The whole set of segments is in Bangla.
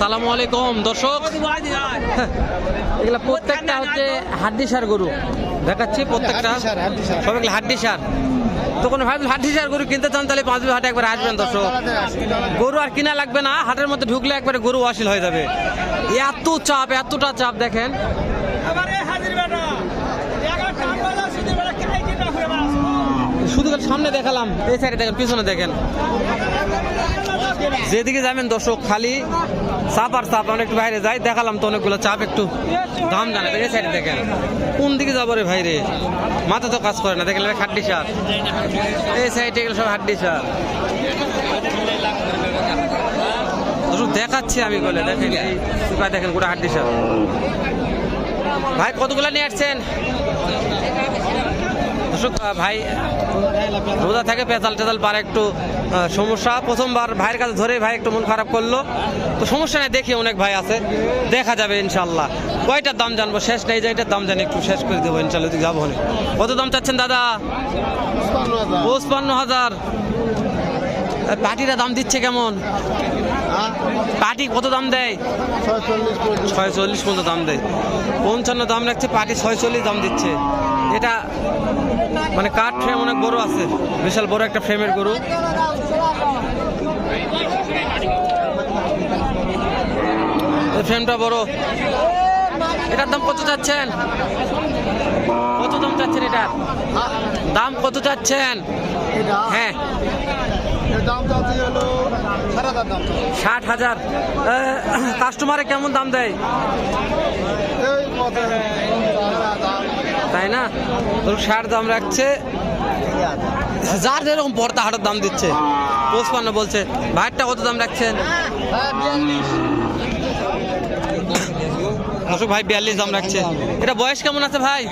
সালামু আলাইকুম দর্শক। এগুলা প্রত্যেকটা হচ্ছে হাড্ডি সার গরু। দেখাচ্ছি প্রত্যেকটা। সব এগুলো হাড্ডি সার তো কোনো ভাই হাড্ডি সার গরু কিনতে চান তাহলে পাঁচ হাটে একবার আসবেন দর্শক। গরু আর কিনা লাগবে না হাটের মধ্যে ঢুকলে একবারে গরু আসিল হয়ে যাবে। এত চাপ এতটা চাপ দেখেন। শুধু সামনে দেখালাম এই সাইডে দেখেন পিছনে দেখেন। যেদিকে যাবেন দর্শক, খালি চাপ আর চাপ, আমরা একটু বাইরে যাই, দেখালাম তো অনেকগুলো চাপ, একটু দাম জানা এই সাইডে দেখেন। কোন দিকে যাব রে ভাই রে? মাথা তো কাজ করে না এটা হাড্ডি সার। এই সাইডে এগুলো সব হাড্ডি সার। দেখাচ্ছি আমি বলে, দেখেন শুকায় দেখেন গোটা হাড্ডি সার। ভাই, কতগুলো নিয়ে আসছেন? দর্শক ভাই, রোজা থাকে পেতাল টেতাল পারে একটু। সমস্যা। প্রথমবার ভাইয়ের কাছে ধরে ভাই একটু মন খারাপ করল। তো সমস্যা নেই দেখি অনেক ভাই আছে। দেখা যাবে ইনশাল্লাহ কয়টার দাম জানব? শেষ নেই যে এটার দাম জানি একটু শেষ করে দেবো ইনশাল্লাহ যাব না কত দাম চাচ্ছেন দাদা? পঁচপান্ন হাজার। পাটিরা দাম দিচ্ছে কেমন? পাটি কত দাম দেয়? ছয় চল্লিশ পর্যন্ত দাম দেয়। পঞ্চান্ন দাম রাখছে পাটি ছয় চল্লিশ দাম দিচ্ছে। এটা মানে কাঠ ফ্রেম অনেক বড় আছে। বিশাল বড় একটা ফ্রেমের গরু। এই ফ্রেমটা বড়। এটার দাম কত চাচ্ছেন? কত দাম চাচ্ছেন এটার দাম কত চাচ্ছেন? হ্যাঁ। ষাট হাজার কাস্টমারে কেমন দাম দেয়? তাই না? তোর ষাট দাম রাখছে। যার যেরকম পড়তা হাটের দাম দিচ্ছে। পঁচপান্ন বলছে। ভাইয়েরটা কত দাম রাখছেন? অশোক ভাই বিয়াল্লিশ দাম রাখছে। এটা বয়স কেমন আছে ভাই?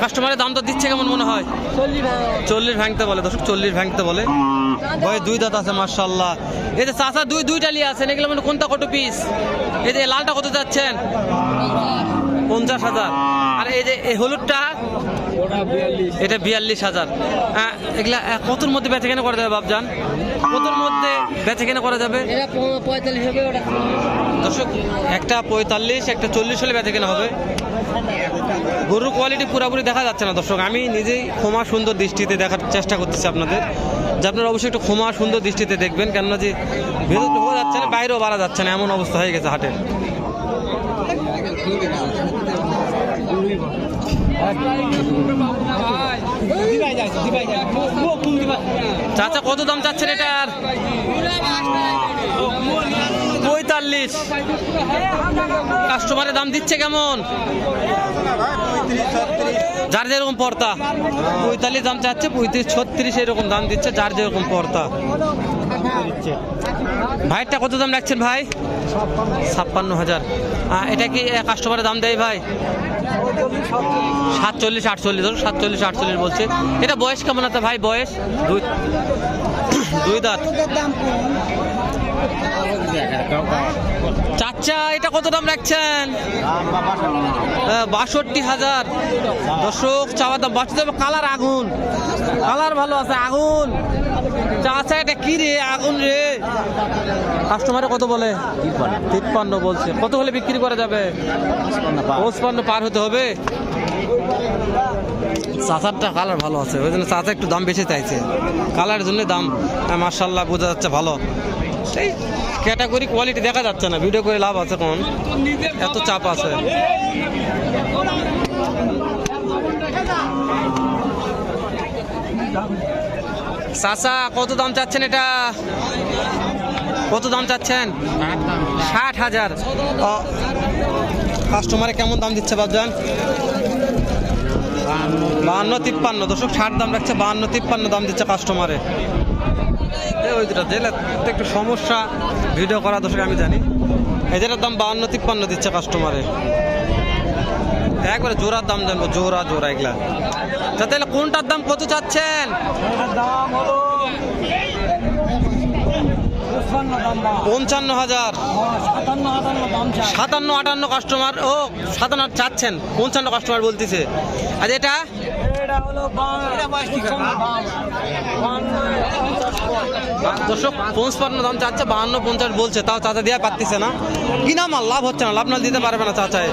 কাস্টমারের দাম তো দিচ্ছে কেমন মনে হয়? চল্লিশ ভাঙতে বলে, দর্শক, চল্লিশ ভাঙতে বলে। বয়স দুই দাঁত আছে মার্শাল্লাহ এই যে চাষা দুই দুইটা লিয়ে আছেন এগুলো মানে কোনটা কত পিস এই যে লালটা কত যাচ্ছেন? পঞ্চাশ হাজার। আর এই যে এই হলুদটা এটা বিয়াল্লিশ হাজার। হ্যাঁ, এগুলা কতর মধ্যে বেচে কেনা করা যাবে বাবজান কতর মধ্যে বেচে কেনা করা যাবে? দর্শক একটা পঁয়তাল্লিশ একটা চল্লিশ হলে বেচে কেনা হবে। গরুর কোয়ালিটি পুরোপুরি দেখা যাচ্ছে না দর্শক। আমি নিজেই ক্ষমা সুন্দর দৃষ্টিতে দেখার চেষ্টা করতেছি আপনাদের। যে আপনারা অবশ্যই একটু ক্ষমা সুন্দর দৃষ্টিতে দেখবেন কেননা যে ভেতর ঢোকা যাচ্ছে না বাইরেও বাড়া যাচ্ছে না এমন অবস্থা হয়ে গেছে হাটের চাচা, কত দাম চাচ্ছেন এটার? পঁয়তাল্লিশ। কাস্টমারের দাম দিচ্ছে কেমন? যার যেরকম পর্তা পঁয়তাল্লিশ দাম চাচ্ছে, পঁয়ত্রিশ, ছত্রিশ এরকম দাম দিচ্ছে, যার যেরকম পর্তা ভাইয়েরটা কত দাম রাখছেন ভাই? ছাপ্পান্ন হাজার। এটা কি কাস্টমারের দাম দেয় ভাই? সাতচল্লিশ আটচল্লিশ ধরুন সাতচল্লিশ আটচল্লিশ বলছে। এটা বয়স কেমন আছে ভাই? বয়স? দুই। দুই দাঁত। চাচা, এটা কত দাম রাখছেন? বাষট্টি হাজার। দর্শক, চাওয়ার দাম বাষট্টি দাম কালার আগুন। কালার ভালো আছে, আগুন। চাচা, এটা কি রে? আগুন রে। কাস্টমারে কত বলে? তিপ্পান্ন বলছে। কত হলে বিক্রি করা যাবে? পঁচপান্ন পার হতে হবে। চাচারটা কালার ভালো আছে। ওই জন্য চাচা একটু দাম বেশি চাইছে। কালারের জন্য দাম মার্শাল্লাহ বোঝা যাচ্ছে ভালো। ক্যাটাগরি কোয়ালিটি দেখা যাচ্ছে না। ভিডিও করে লাভ আছে কোন এত চাপ আছে। চাচা, কত দাম চাচ্ছেন এটা? কত দাম চাচ্ছেন? ষাট হাজার। কাস্টমারে কেমন দাম দিচ্ছে বাবজান? বাহান্ন, তিপ্পান্ন। দশক ষাট দাম রাখছে, বাহান্ন, তিপ্পান্ন দাম দিচ্ছে কাস্টমারে ওই দুটা জেলে একটু সমস্যা ভিডিও করা দর্শক আমি জানি। এদের দাম বাহান্ন তিপ্পান্ন দিচ্ছে কাস্টমারে একবারে জোড়ার দাম জানব জোড়া জোড়া এগুলা। তাহলে কোনটার দাম কত চাচ্ছেন? পঞ্চান্ন হাজার। সাতান্ন সাতান্ন আটান্ন কাস্টমার ও সাতান্ন চাচ্ছেন পঞ্চান্ন কাস্টমার বলতেছে। আর এটা? দর্শক পঞ্চান্ন দাম চাচ্ছে বাহান্ন পঞ্চাশ বলছে তাও চাচা দেওয়া পারতেছে না। কি না মাল লাভ হচ্ছে না? লাভ না দিতে পারবে না চাচায়।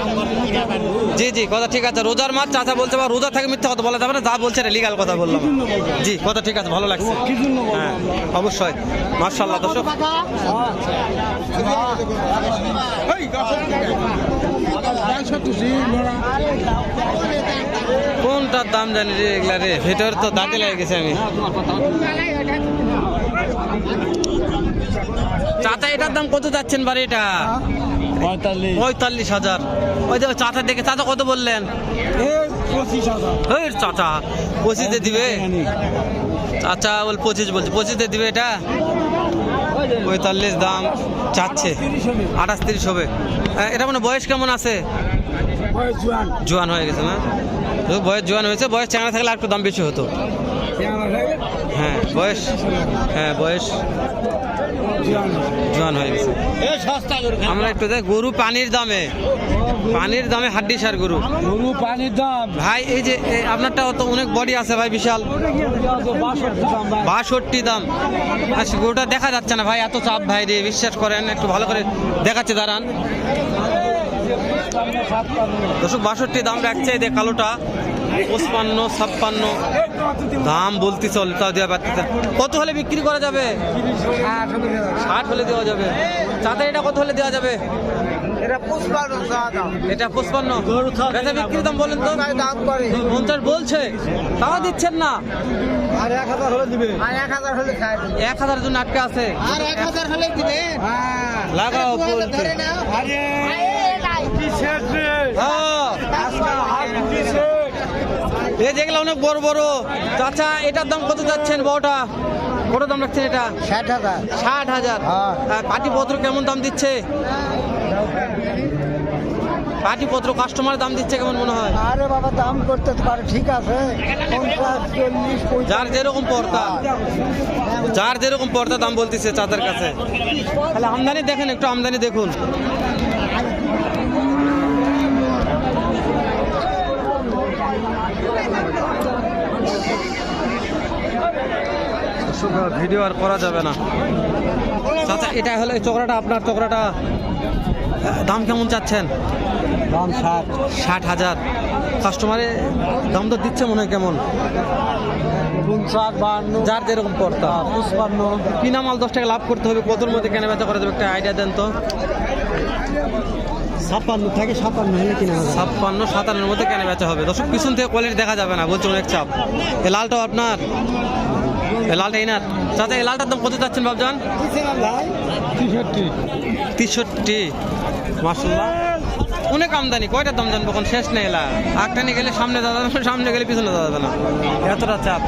জি জি কথা ঠিক আছে। রোজার মাছ চাচা বলছে বা রোজা থেকে মিথ্যা কথা বলা যাবে না যা বলছে লিগাল কথা বললাম। জি কথা ঠিক আছে ভালো লাগছে। হ্যাঁ অবশ্যই। মার্শাল্লাহ দর্শক। কোনটার দাম জানি রে এগুলা রে? ভেতর তো দাঁতে লেগে গেছে আমি। চাচা এটার দাম কত যাচ্ছেন বারে এটা? পঁয়তাল্লিশ। হাজার। ওই যে চাচা দেখে চাচা কত বললেন? ওই চাচা পঁচিশে দিবে? চাচা বল পঁচিশ বলছে। পঁচিশে দিবে এটা? পঁয়তাল্লিশ দাম চাচ্ছে। আঠাশ তিরিশ হবে। এটা মানে বয়স কেমন আছে? জোয়ান হয়ে গেছে না? বয়স জোয়ান হয়েছে বয়স চ্যাংড়া থাকলে আর একটু দাম বেশি হতো। হ্যাঁ বয়স হ্যাঁ বয়স জোয়ান হয়ে গেছে। আমরা একটু দেখ গরু পানির দামে পানির দামে হাড্ডি সার গরু। গরু পানির দাম। ভাই এই যে আপনারটা তো অনেক বডি আছে ভাই বিশাল। বাষট্টি দাম। সে গরুটা দেখা যাচ্ছে না ভাই এত চাপ ভাই রে বিশ্বাস করেন একটু ভালো করে দেখাচ্ছে দাঁড়ান। দর্শক বাষট্টি দাম রাখছে এই কালোটা। পঁচপান্ন ছাপ্পান্ন। দাম বলতে চল তাও দেওয়া পারতেছে কত হলে বিক্রি করা যাবে? ষাট হলে দেওয়া যাবে। চাঁদা এটা কত হলে দেওয়া যাবে? এটা পুষ্পার দাম। এটা বিক্রি দাম বলেন তো। পঞ্চাশ বলছে। তাও দিচ্ছেন না। আর এক হাজার হলে দিবে। এক হাজার হলে খাই এক হাজার জন আটকে আছে। আর এক হাজার হলে দিবে হ্যাঁ। লাগাও হ্যাঁ যেগুলো অনেক বড় বড়। চাচা এটার দাম কত যাচ্ছেন বড়টা? বড় দাম রাখছেন এটা? ষাট হাজার। ষাট হাজার। হ্যাঁ। পাটিপত্র কেমন দাম দিচ্ছে? পাটিপত্র কাস্টমার দাম দিচ্ছে কেমন মনে হয়? আরে বাবা দাম করতে পারে ঠিক আছে। যার যেরকম পর্দা যার যেরকম পর্দা দাম বলতেছে চাঁদের কাছে। তাহলে আমদানি দেখেন একটু আমদানি দেখুন। ভিডিও আর করা যাবে না। চাচা এটা হলো এই চকরাটা আপনার চকরাটা দাম কেমন চাচ্ছেন? দাম ষাট। ষাট হাজার। কাস্টমারে দাম তো দিচ্ছে মনে হয় কেমন? পঞ্চাশ বাহান্ন যার যেরকম পড়তা। পুষ্পান্ন কিনা মাল দশ টাকা লাভ করতে হবে? কতর মধ্যে কেনা বেচা করা যাবে? একটা আইডিয়া দেন তো। ছাপ্পান্ন থেকে সাতান্ন হলে কিনা ছাপ্পান্ন সাতান্নের মধ্যে কেনা বেচা হবে। দর্শক পিছন থেকে কোয়ালিটি দেখা যাবে না বলছে অনেক চাপ। এ লালটাও আপনার? লালটা ইনার চাচা এই লালটার দাম কত চাচ্ছেন বাবজান তেষট্টি। মাসাল্লাহ অনেক আমদানি, কয়টার দাম জানব এখন? শেষ নেই এলা। আগটা নিয়ে গেলে সামনে দাদা, সামনে গেলে পিছনে দাদা না এতটা চাপ।